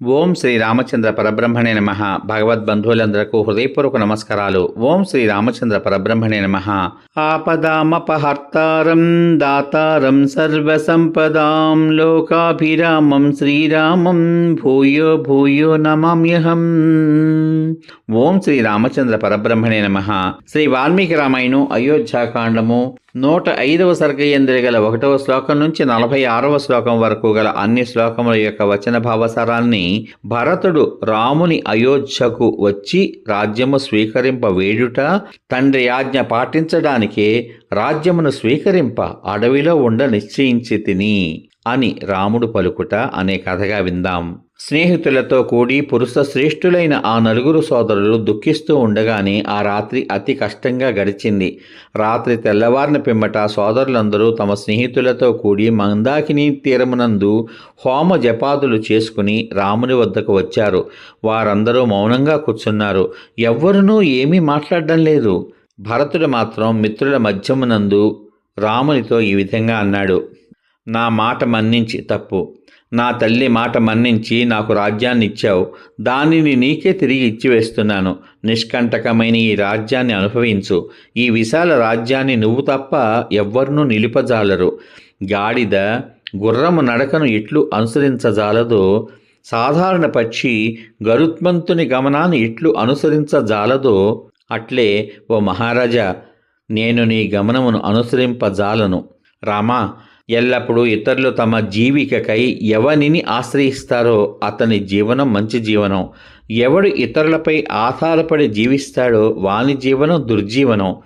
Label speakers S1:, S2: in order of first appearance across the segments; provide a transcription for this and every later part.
S1: ఓం శ్రీ రామచంద్ర పరబ్రహ్మణే నమ. భగవద్బంధువులందరకు హృదయపూర్వక నమస్కారాలు. ఓం శ్రీ రామచంద్ర పరబ్రహ్మణే నమ. ఆపదామపహర్తారం దాతారం సర్వసంపదాం లోకాభిరామం శ్రీరామం భూయో భూయో నమామ్యహం. ఓం శ్రీ రామచంద్ర పరబ్రహ్మణే నమ. శ్రీ వాల్మీకి రామాయణం అయోధ్యాకాండము నూట ఐదవ సర్గయంద్రి గల ఒకటవ శ్లోకం నుంచి నలభై ఆరవ శ్లోకం వరకు గల అన్ని శ్లోకముల యొక్క వచన భావసారాన్ని భరతుడు రాముని అయోధ్యకు వచ్చి రాజ్యము స్వీకరింప వేడుట తండ్రి ఆజ్ఞ పాటించడానికే రాజ్యమును స్వీకరింప అడవిలో ఉండ నిశ్చయించి తిని అని రాముడు పలుకుట అనే కథగా విందాం. స్నేహితులతో కూడి పురుష శ్రేష్ఠులైన ఆ నలుగురు సోదరులు దుఃఖిస్తూ ఉండగానే ఆ రాత్రి అతి కష్టంగా గడిచింది. రాత్రి తెల్లవారిన పిమ్మట సోదరులందరూ తమ స్నేహితులతో కూడి మందాకిని తీరమునందు హోమ జపాదులు చేసుకుని రాముని వద్దకు వచ్చారు. వారందరూ మౌనంగా కూర్చున్నారు. ఎవ్వరునూ ఏమీ మాట్లాడడం లేదు. భరతుడు మాత్రం మిత్రుల మధ్యమునందు రామునితో ఈ విధంగా అన్నాడు. నా మాట మన్నించి తప్పు. నా తల్లి మాట మన్నించి నాకు రాజ్యాన్ని ఇచ్చావు. దానిని నీకే తిరిగి ఇచ్చివేస్తున్నాను నిష్కంటకమైన ఈ రాజ్యాన్ని అనుభవించు. ఈ విశాల రాజ్యాన్ని నువ్వు తప్ప ఎవ్వరినూ నిలుపజాలరు. గాడిద గుర్రము నడకను ఎట్లు అనుసరించజాలదో. సాధారణ పక్షి గరుత్మంతుని గమనాన్ని ఎట్లు అనుసరించజాలదో. అట్లే ఓ మహారాజా నేను నీ గమనమును అనుసరింపజాలను. రామా ఎల్లప్పుడూ ఇతరులు తమ జీవికకై ఎవనిని ఆశ్రయిస్తారో అతని జీవనం మంచి జీవనం. ఎవడు ఇతరులపై ఆధారపడి జీవిస్తాడో వాని జీవనం దుర్జీవనం.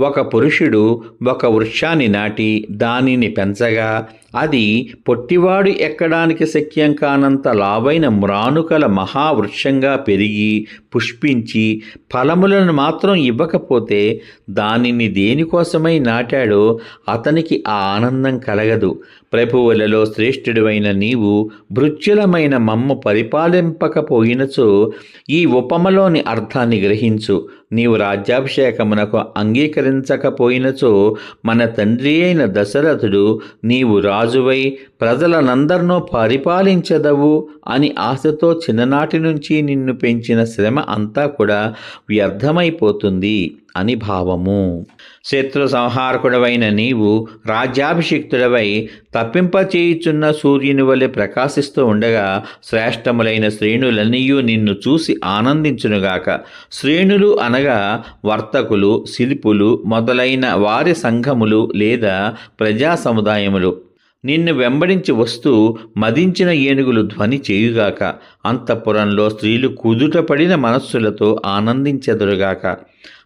S1: ఒక పురుషుడు ఒక వృక్షాన్ని నాటి దానిని పెంచగా అది పొట్టివాడు ఎక్కడానికి శక్యం కానంత లావైన మ్రానుకల మహావృక్షంగా పెరిగి పుష్పించి ఫలములను మాత్రం ఇవ్వకపోతే దానిని దేనికోసమై నాటాడో అతనికి ఆ ఆనందం కలగదు. ప్రభువులలో శ్రేష్ఠుడివైన నీవు భృత్యులమైన మమ్మ పరిపాలింపకపోయినచో ఈ ఉపమలోని అర్థాన్ని గ్రహించు. నీవు రాజ్యాభిషేకమునకు అంగీకరించకపోయినచో మన తండ్రి అయిన దశరథుడు నీవు రాజువై ప్రజలనందరినో పరిపాలించదవు అని ఆశతో చిన్ననాటి నుంచి నిన్ను పెంచిన శ్రమ అంతా కూడా వ్యర్థమైపోతుంది అని భావము. శత్రు సంహారకుడవైన నీవు రాజ్యాభిషిక్తుడవై తప్పింపచేయుచున్న సూర్యుని వలె ప్రకాశిస్తూ ఉండగా శ్రేష్టములైన శ్రేణులన్నీయు నిన్ను చూసి ఆనందించునుగాక శ్రేణులు అనగా వర్తకులు శిల్పులు మొదలైన వారి సంఘములు లేదా ప్రజా సముదాయములు. నిన్ను వెంబడించి వస్తూ మదించిన ఏనుగులు ధ్వని చేయుగాక అంతఃపురంలో స్త్రీలు కుదుటపడిన మనస్సులతో ఆనందించెదరుగాక.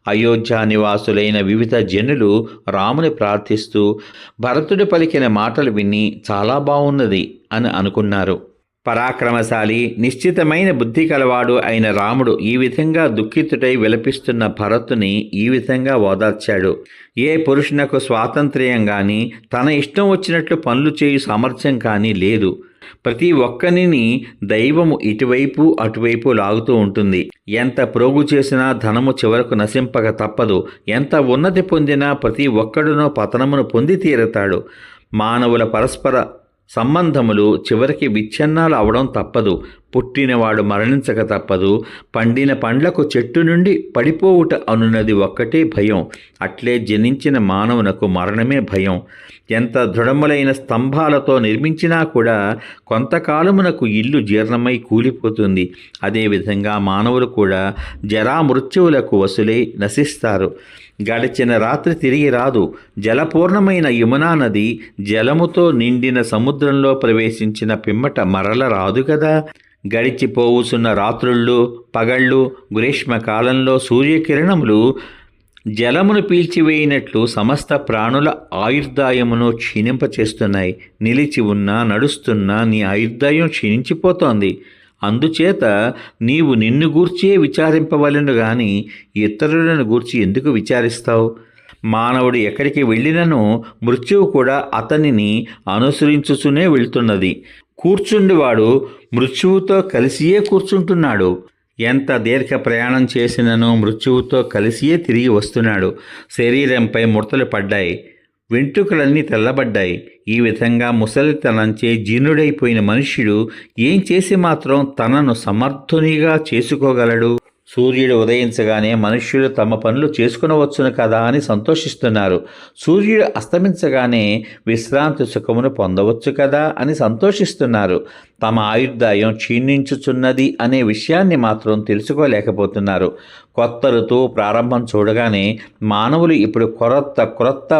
S1: అయోధ్య నివాసులైన వివిధ జనులు రాముని ప్రార్థిస్తూ భరతుడు పలికిన మాటలు విని చాలా బాగున్నది అని అనుకున్నారు. పరాక్రమశాలి నిశ్చితమైన బుద్ధి కలవాడు అయిన రాముడు ఈ విధంగా దుఃఖితుడై విలపిస్తున్న భరతుని ఈ విధంగా ఓదార్చాడు. ఏ పురుషునకు స్వాతంత్ర్యం కానీ తన ఇష్టం వచ్చినట్లు పనులు చేయు సామర్థ్యం కానీ లేదు. ప్రతి ఒక్కనిని దైవము ఇటువైపు అటువైపు లాగుతూ ఉంటుంది. ఎంత ప్రోగు చేసినా ధనము చివరకు నశింపక తప్పదు. ఎంత ఉన్నతి పొందినా ప్రతి ఒక్కడునో పతనమును పొంది తీరతాడు. మానవుల పరస్పర సంబంధములు చివరికి విచ్ఛిన్నాలు అవడం తప్పదు. పుట్టినవాడు మరణించక తప్పదు. పండిన పండ్లకు చెట్టు నుండి పడిపోవుట అనున్నది ఒక్కటే భయం. అట్లే జనించిన మానవునకు మరణమే భయం. ఎంత దృఢములైన స్తంభాలతో నిర్మించినా కూడా కొంతకాలమునకు ఇల్లు జీర్ణమై కూలిపోతుంది. అదేవిధంగా మానవులు కూడా జరా మృత్యువులకు వసులై నశిస్తారు. గడిచిన రాత్రి తిరిగి రాదు. జలపూర్ణమైన యమునా నది జలముతో నిండిన సముద్రంలో ప్రవేశించిన పిమ్మట మరల రాదు కదా. గడిచిపోవుసున్న రాత్రుళ్ళు పగళ్ళు గ్రీష్మకాలంలో సూర్యకిరణములు జలమును పీల్చివేయినట్లు సమస్త ప్రాణుల ఆయుర్దాయమును క్షీణింపచేస్తున్నాయి. నిలిచి ఉన్నా నడుస్తున్నా నీ ఆయుర్దాయం క్షీణించిపోతోంది. అందుచేత నీవు నిన్ను గూర్చే విచారింపవలను గాని ఇతరులను గూర్చి ఎందుకు విచారిస్తావు? మానవుడు ఎక్కడికి వెళ్ళినను మృత్యువు కూడా అతనిని అనుసరించుచునే వెళ్తున్నది. కూర్చుండివాడు మృత్యువుతో కలిసియే కూర్చుంటున్నాడు. ఎంత దీర్ఘ ప్రయాణం చేసినను మృత్యువుతో కలిసియే తిరిగి వస్తున్నాడు. శరీరంపై ముడతలు పడ్డాయి. వెంట్రుకలన్నీ తెల్లబడ్డాయి. ఈ విధంగా ముసలితనంచే జీర్ణుడైపోయిన మనుష్యుడు ఏం చేసి మాత్రం తనను సమర్థునిగా చేసుకోగలడు? సూర్యుడు ఉదయించగానే మనుష్యులు తమ పనులు చేసుకునవచ్చును కదా అని సంతోషిస్తున్నారు. సూర్యుడు అస్తమించగానే విశ్రాంతి సుఖమును పొందవచ్చు కదా అని సంతోషిస్తున్నారు. తమ ఆయుర్దాయం క్షీణించుచున్నది అనే విషయాన్ని మాత్రం తెలుసుకోలేకపోతున్నారు. కొత్త ఋతువు ప్రారంభం చూడగానే మానవులు ఇప్పుడు కొరత క్రొత్త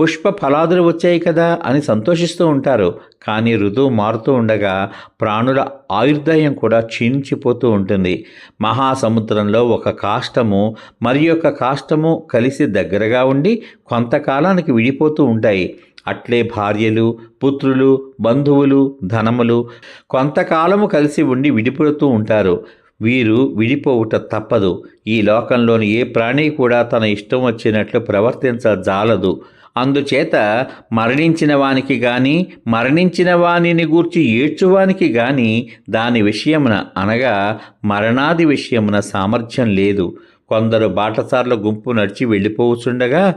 S1: పుష్ప ఫలాదులు వచ్చాయి కదా అని సంతోషిస్తూ ఉంటారు. కానీ ఋతువు మారుతూ ఉండగా ప్రాణుల ఆయుర్దాయం కూడా క్షీణించిపోతూ ఉంటుంది. మహాసముద్రంలో ఒక కాష్టము మరి యొక్క కాష్టము కలిసి దగ్గరగా ఉండి కొంతకాలానికి విడిపోతూ ఉంటాయి. అట్లే భార్యలు పుత్రులు బంధువులు ధనములు కొంతకాలము కలిసి ఉండి విడిపోతూ ఉంటారు. వీరు విడిపోవుట తప్పదు. ఈ లోకంలోని ఏ ప్రాణి కూడా తన ఇష్టం వచ్చినట్లు ప్రవర్తించజాలదు అందుచేత మరణించిన వానికి గాని మరణించిన వానిని గూర్చి ఏడ్చువానికి గాని దాని విషయమున అనగా మరణాది విషయమున సామర్థ్యం లేదు. కొందరు బాటసార్ల గుంపు నడిచి వెళ్ళిపోవచ్చుండగా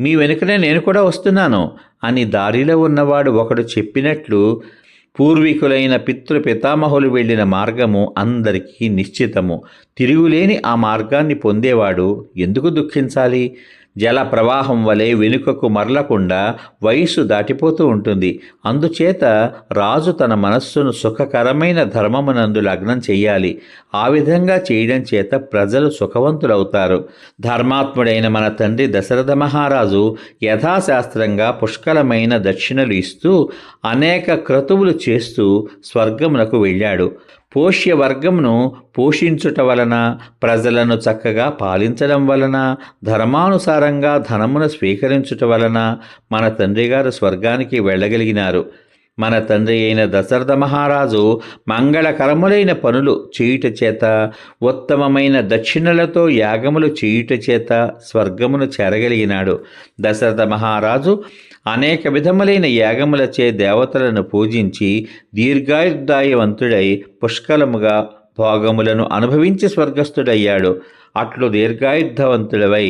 S1: మీ వెనుకనే నేను కూడా వస్తున్నాను అని దారిలో ఉన్నవాడు ఒకడు చెప్పినట్లు పూర్వీకులైన పితృ పితామహులు వెళ్ళిన మార్గము అందరికీ నిశ్చితము. తిరుగులేని ఆ మార్గాన్ని పొందేవాడు ఎందుకు దుఃఖించాలి? జల ప్రవాహం వలె వెనుకకు మరలకుండా వయస్సు దాటిపోతూ ఉంటుంది. అందుచేత రాజు తన మనస్సును సుఖకరమైన ధర్మమునందు లగ్నం చెయ్యాలి. ఆ విధంగా చేయడం చేత ప్రజలు సుఖవంతులవుతారు. ధర్మాత్ముడైన మన తండ్రి దశరథ మహారాజు యథాశాస్త్రంగా పుష్కలమైన దక్షిణలు ఇస్తూ అనేక క్రతువులు చేస్తూ స్వర్గమునకు వెళ్ళాడు. పోష్య వర్గమును పోషించుట వలన ప్రజలను చక్కగా పాలించడం వలన ఉపకారంగా ధనమును స్వీకరించుట వలన మన తండ్రిగారు స్వర్గానికి వెళ్ళగలిగినారు. మన తండ్రి అయిన దశరథ మహారాజు మంగళకరములైన పనులు చేయుట చేత ఉత్తమమైన దక్షిణలతో యాగములు చేయుట చేత స్వర్గమును చేరగలిగినాడు. దశరథ మహారాజు అనేక విధములైన యాగములచే దేవతలను పూజించి దీర్ఘాయుర్దాయవంతుడై పుష్కలముగా భోగములను అనుభవించి స్వర్గస్థుడయ్యాడు. అట్లు దీర్ఘాయుద్ధవంతుడవై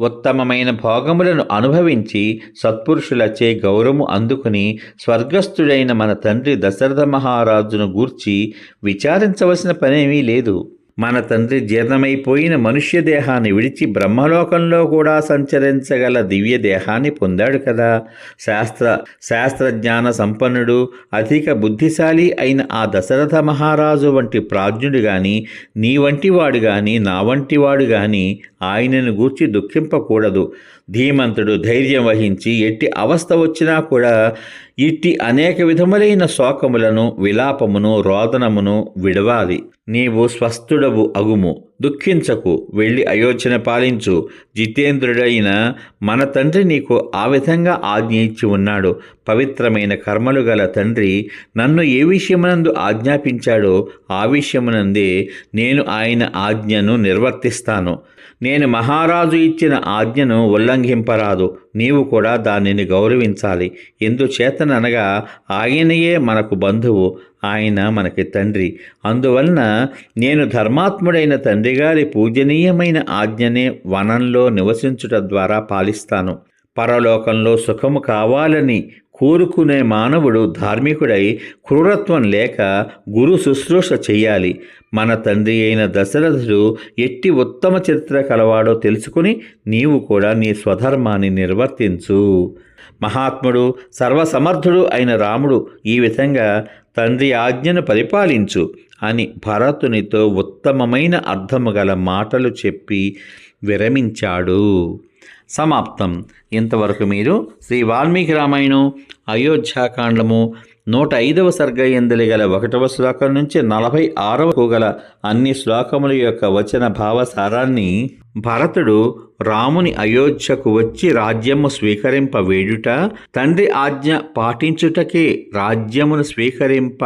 S1: ఉత్తమమైన భోగములను అనుభవించి సత్పురుషులచే గౌరవము అందుకుని స్వర్గస్థుడైన మన తండ్రి దశరథ మహారాజును గూర్చి విచారించవలసిన పనేమీ లేదు. మన తండ్రి జీర్ణమైపోయిన మనుష్య దేహాన్ని విడిచి బ్రహ్మలోకంలో కూడా సంచరించగల దివ్య దేహాన్ని పొందాడు కదా. శాస్త్ర శాస్త్రజ్ఞాన సంపన్నుడు అధిక బుద్ధిశాలి అయిన ఆ దశరథ మహారాజు వంటి ప్రాజ్ఞుడు గాని నీ వంటి వాడు గాని నా వంటి వాడు గాని ఆయనను గూర్చి దుఃఖింపకూడదు. ధీమంతుడు ధైర్యం వహించి ఎట్టి అవస్థ వచ్చినా కూడా ఇట్టి అనేక విధములైన శోకములను విలాపమును రోదనమును విడవాలి. నీవు స్వస్థుడవు అగుము. దుఃఖించకు. వెళ్ళి అయోధ్యన పాలించు. జితేంద్రుడైన మన తండ్రి నీకు ఆ విధంగా ఆజ్ఞ ఇచ్చి ఉన్నాడు. పవిత్రమైన కర్మలు గల తండ్రి నన్ను ఏ విషయమునందు ఆజ్ఞాపించాడో ఆ విషయమునందే నేను ఆయన ఆజ్ఞను నిర్వర్తిస్తాను. నేను మహారాజు ఇచ్చిన ఆజ్ఞను ఉల్లంఘింపరాదు. నీవు కూడా దానిని గౌరవించాలి. ఎందుచేతననగా ఆయనయే మనకు బంధువు ఆయన మనకి తండ్రి. అందువలన నేను ధర్మాత్ముడైన తండ్రి గారి పూజనీయమైన ఆజ్ఞనే వనంలో నివసించుట ద్వారా పాలిస్తాను. పరలోకంలో సుఖము కావాలని కోరుకునే మానవుడు ధార్మికుడై క్రూరత్వం లేక గురు శుశ్రూష చెయ్యాలి. మన తండ్రి అయిన దశరథుడు ఎట్టి ఉత్తమ చరిత్ర కలవాడో తెలుసుకుని నీవు కూడా నీ స్వధర్మాన్ని నిర్వర్తించు. మహాత్ముడు సర్వసమర్థుడు అయిన రాముడు ఈ విధంగా తండ్రి ఆజ్ఞను పరిపాలించు అని భరతునితో ఉత్తమమైన అర్థము గల మాటలు చెప్పి విరమించాడు. సమాప్తం. ఇంతవరకు మీరు శ్రీ వాల్మీకి రామాయణం అయోధ్యాకాండము నూట ఐదవ సర్గ ఎందలి గల ఒకటవ శ్లోకం నుంచి నలభై ఆరవకు గల అన్ని శ్లోకముల యొక్క వచన భావసారాన్ని భరతుడు రాముని అయోధ్యకు వచ్చి రాజ్యము స్వీకరింప వేడుట తండ్రి ఆజ్ఞ పాటించుటకే రాజ్యమును స్వీకరింప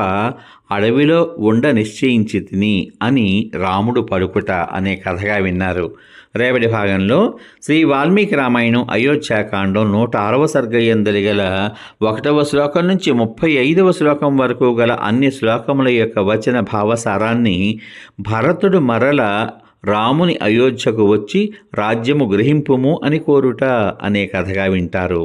S1: అడవిలో ఉండ నిశ్చయించి తిని అని రాముడు పలుకుట అనే కథగా విన్నారు. రేవడి భాగంలో శ్రీ వాల్మీకి రామాయణం అయోధ్యాకాండం నూట ఆరవ సర్గయందలి గల ఒకటవ శ్లోకం నుంచి ముప్పై ఐదవ శ్లోకం వరకు గల అన్ని శ్లోకముల యొక్క వచన భావసారాన్ని భరతుడు మరల రాముని అయోధ్యకు వచ్చి రాజ్యము గ్రహింపుము అని కోరుట అనే కథగా వింటారు.